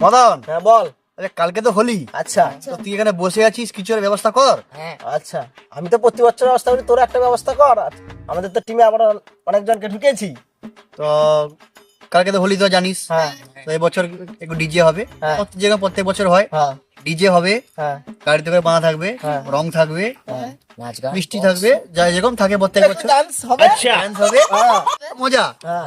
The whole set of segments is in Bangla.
মদন। হ্যাঁ বল। আরে কালকে তো হোলি। আচ্ছা। তো তুই এখানে বসে আছিস কিছু একটা ব্যবস্থা কর। আচ্ছা। আমি তো প্রতি বছর ব্যবস্থা করি তোর একটা ব্যবস্থা কর। আর আমাদের তো টিমে আবার অনেকজনকে ঢুকেছি। তো কালকে তো হোলি তো জানিস। হ্যাঁ। তো এবছর একটু ডিজে হবে। হ্যাঁ। প্রত্যেক জায়গায় প্রত্যেক বছর হয়। হ্যাঁ। ডিজে হবে। হ্যাঁ। গাড়ি থেকে বাঁধা থাকবে। হ্যাঁ। রং থাকবে। হ্যাঁ। মিষ্টি থাকবে। যা যেরকম থাকে প্রত্যেক বছর। ডান্স হবে। Dance হবে। হ্যাঁ। মজা। হ্যাঁ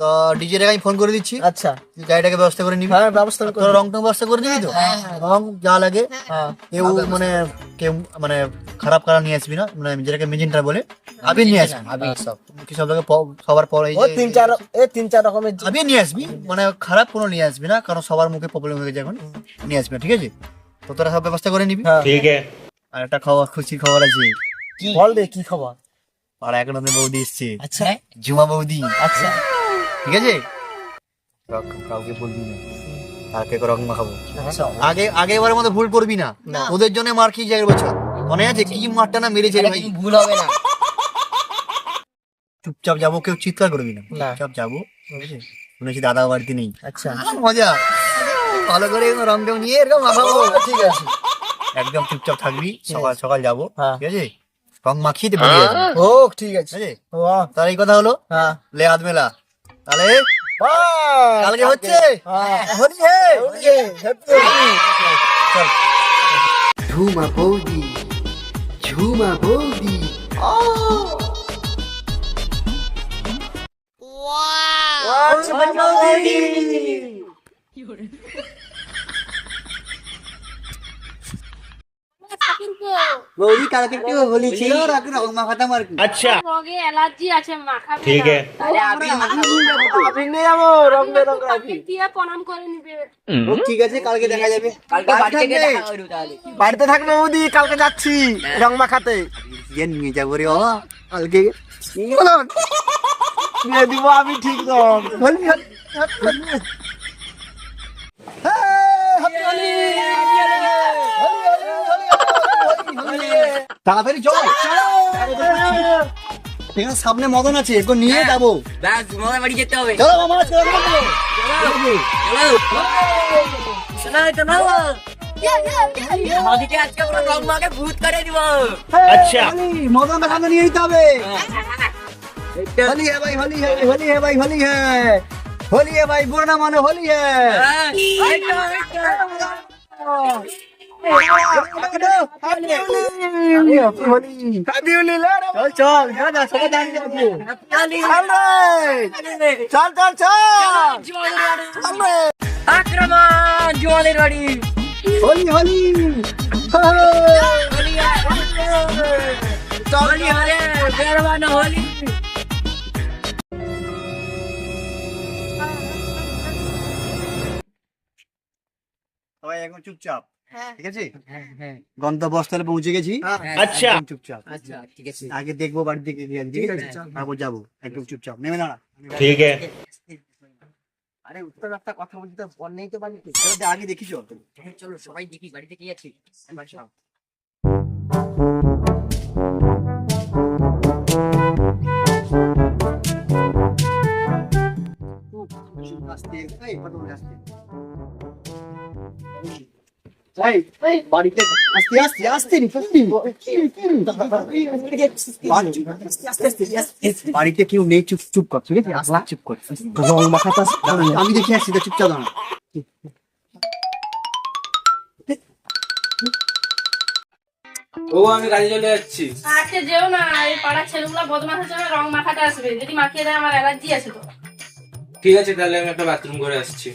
তো ডিজে আমি ফোন করে দিচ্ছি। আচ্ছা। গাড়িটাকে ব্যবস্থা করে নিবি। হ্যাঁ, ব্যবস্থা রং ব্যবস্থা করে তো? হ্যাঁ, হ্যাঁ। রং যা লাগে। কেউ মানে কেউ মানে খারাপ কারা নিয়ে আসবি না। মানে যেটাকে মেজিনটা বলে নিয়ে আসবি। তিন চার রকমের নিয়ে আসবি। মানে খারাপ কোনো নিয়ে আসবি না কারণ সবার মুখে প্রবলেম হয়ে যায় এখন। নিয়ে আসবি ঠিক আছে? তো তোরা সব ব্যবস্থা করে নিবি। ঠিক আছে। আর একটা খবর খুশি খবর আছে। বল কি খবর? পাড়া এক নদী বৌদি এসছে। আচ্ছা। জুমা বৌদি। আচ্ছা। ঠিক আছে? কাউকে বলবি না। কালকে রং মাখাবো। আচ্ছা আগে আগে এবারের মতো ভুল করবি না। ওদের জন্য মার খেয়ে যায় বছর মনে আছে? কি মারটা না মেরেছে ভাই? ভুল হবে না। চুপচাপ যাব কেউ চিৎকার করবি না। চুপচাপ যাব। শুনেছি দাদা বাড়িতে নেই। আচ্ছা। মজা। ভালো করে রং টং নিয়ে এরকম মাখাবো। ঠিক আছে। একদম চুপচাপ থাকবি। সকাল সকাল যাব। হ্যাঁ। ঠিক আছে? রং মাখিয়ে আসবি। ও ঠিক আছে। তাহলে এই কথা হলো? হ্যাঁ। লে হাত মেলা। তাহলে? কালকে হচ্ছে? হে? হে, happy ঝুমা বৌদি। ঝুমা বৌদি। বৌদি কালকে বলেছি কি। আচ্ছা। অ্যালার্জি আছে ঠিক আছে। আমি রং প্রণাম করে নিবে। ঠিক আছে কালকে দেখা যাবে। কালকে বাড়িতে গিয়ে দেখা তাহলে। বাড়িতে থাকবে বৌদি কালকে যাচ্ছি রং মাখাতে। গিয়ে নিয়ে যাব রে ও কালকে নিয়ে দিব আমি ঠিক রং। তাড়াতাড়ি চল এখানে সামনে মদন আছে এরকম নিয়ে যাবো ব্যাস তোমাদের বাড়ি যেতে হবে চলো মামা চলো চলো। আমাদেরকে আজকে পুরো রং মাকে ভূত করে দিব अच्छा হোলি, মদনটা সামনে নিয়ে যেতে হবে होली है भाई होली है होली है भाई होली है होली है भाई बुरा ना मानो होली है হ্যাঁ, একদম, একদম। চল বাড়ি। হলি হলি। চুপচাপ। হ্যাঁ। ঠিক আছে? হ্যাঁ, হ্যাঁ। গন্তব্যস্থলে পৌঁছে গেছি। আচ্ছা। চুপচাপ। আচ্ছা আগে দেখব বাড়ির দিকে ঠিক তারপর যাব। একদম চুপচাপ। নেমে দাঁড়া। ঠিক আছে। আরে উত্তর একটা কথা বলছি তো ফোন নেই তো বাড়িতে। আগে দেখি চল চলো সবাই দেখি বাড়িতে কি আছে? আসতে এই পটল আসতে বাড়িতে আস্তে আস্তে আস্তে বাড়িতে কেউ নেই চুপ চুপ কর ঠিক আছে? আস্তে চুপ কর। রং আমি দেখে আসছি তো চুপচাপ দাঁড়া। ও আমি গাড়ি চলে যাচ্ছি। আজকে যেও না এই পাড়ার ছেলেগুলো বদমাস আছে না রং মাখাতে আসবে। যদি মাখিয়ে দেয় আমার অ্যালার্জি আছে তো। ঠিক আছে তাহলে আমি একটা বাথরুম করে আসছি।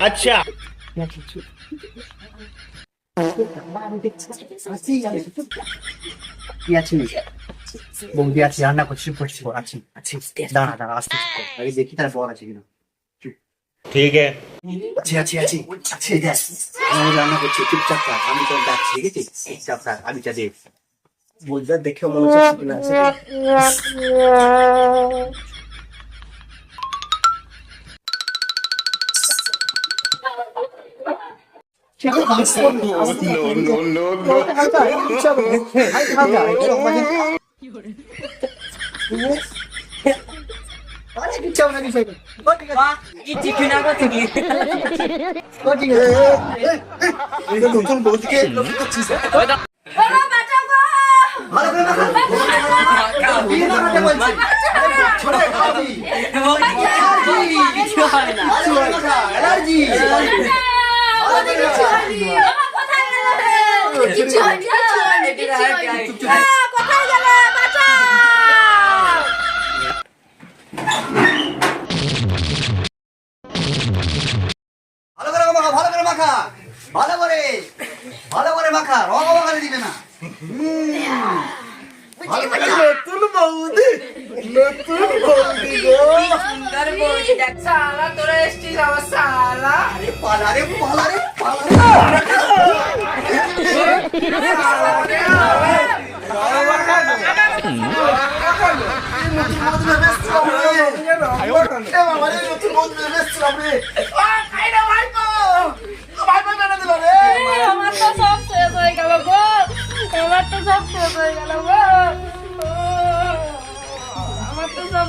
আচ্ছা। বৌদি আছে রান্না করছি করছি আছি আছি। দাঁড়া দাঁড়া আসতে আগে দেখি তার বর আছে কিনা। ঠিক আছে। আছি আছি আছি আমি রান্না করছি চুপচাপ থাক আমি তো ডাকছি ঠিক আছে চুপচাপ থাক আমি যা দেখ বলতে দেখে মনে হচ্ছে ঠিক না আছে কি আহ, কোথায় গেল ভালো করে মাখা ভালো করে মাখা ভালো করে ভালো করে মাখা রং মাখাতে দিবে না সুন্দর বৌদি দেখ সালা তোরা এসছিস আমার সালা পালারে পালারে পালারে আমার তো। সব শেষ হয়ে গেল গো আমার তো সব শেষ হয়ে গেল গো। আমার তো সব শেষ হয়ে গেছে গো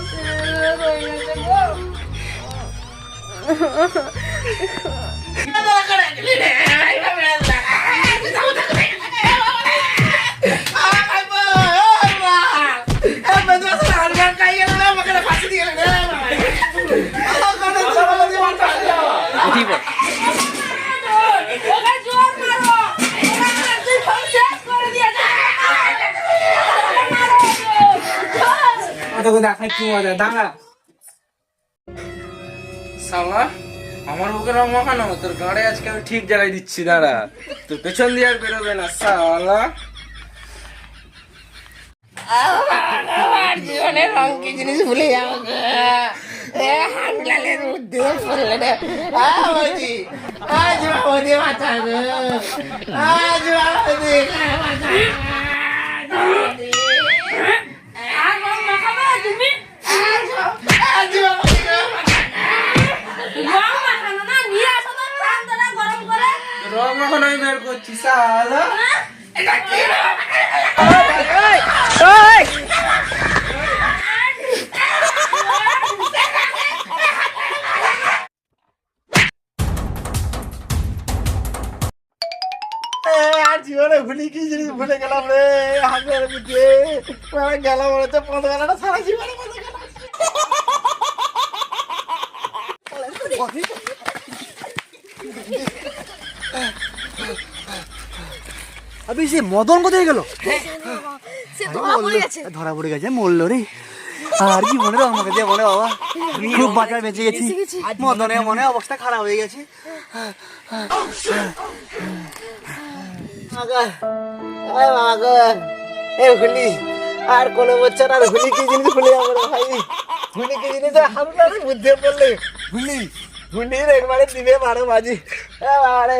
তোকে দেখাই কি মজা? দাঁড়া। সামা আমার বুকে রং মাখানো তোর গাড়ে আজকে আমি ঠিক জায়গায় দিচ্ছি দাঁড়া। তোর পেছন দিয়ে আর বেরোবে না সালা আমার জীবনের রং কি জিনিস ভুলে যাব। এ মধ্যে পড়লে আজ আজ বাবুদি বাঁচাবে আজ বাবুদি রং করছি সালা আর জীবনে ভুলি কি জিনিস ভুলে গেলাম রে? হাতের বুঝে। গেলাম মনে হচ্ছে পনেরো গেলাটা সারা জীবনে গেলাম আবি সে মদন কোথায় গেল? সে ধরা পড়ে গেছে। ধরা পড়ে গেছে মরলো রে। আর কি মনে রো আমাকে দিয়ে মনে বাবা খুব বাঁচা বেঁচে গেছি। মদনের মনে অবস্থা খারাপ হয়ে গেছে। এ হুলি আর কোন বছর আর হুলি কি জিনিস ভুলে যাব ভাই? হুলি কি জিনিস? হামলা বুদ্ধি পড়লে হুলি? হুলি রে একবারে দিবে মারো বাজি এ আরে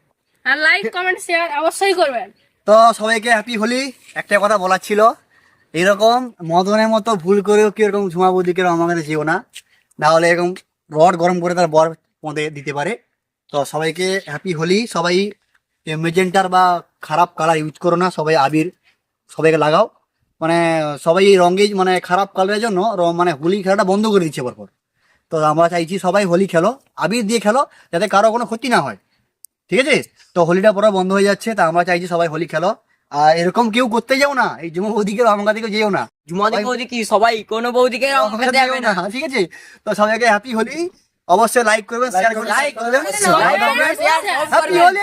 আর লাইক কমেন্ট শেয়ার অবশ্যই করবেন। তো সবাইকে হ্যাপি হোলি। একটা কথা বলার ছিল, এরকম মদনের মতো ভুল করেও কি এরকম ঝুমা বৌদিকে আমাদের যেও না? না হলে এরকম রড গরম করে তার বর পদে দিতে পারে। তো সবাইকে হ্যাপি হোলি। সবাই মেজেন্টার বা খারাপ কালার ইউজ করো না, সবাই আবির, সবাইকে লাগাও। মানে সবাই এই রঙে মানে খারাপ কালারের জন্য মানে হোলি খেলাটা বন্ধ করে দিচ্ছে পরপর। তো আমরা চাইছি সবাই হোলি খেলো, আবির দিয়ে খেলো, যাতে কারও কোনো ক্ষতি না হয়। ঠিক আছে? তো হোলিটা পুরো বন্ধ হয়ে যাচ্ছে তা আমরা চাইছি সবাই হোলি খেলো। আর এরকম কেউ করতে যাও না এই জুমা বৌদিকে আমার দিকে যেও না। জুমা বৌদি কি? সবাই কোনো বৌদিকে যাবে না। ঠিক আছে? তো সবাইকে হ্যাপি হোলি। অবশ্যই লাইক করবেন শেয়ার করবেন লাইক করবেন। হ্যাপি হোলি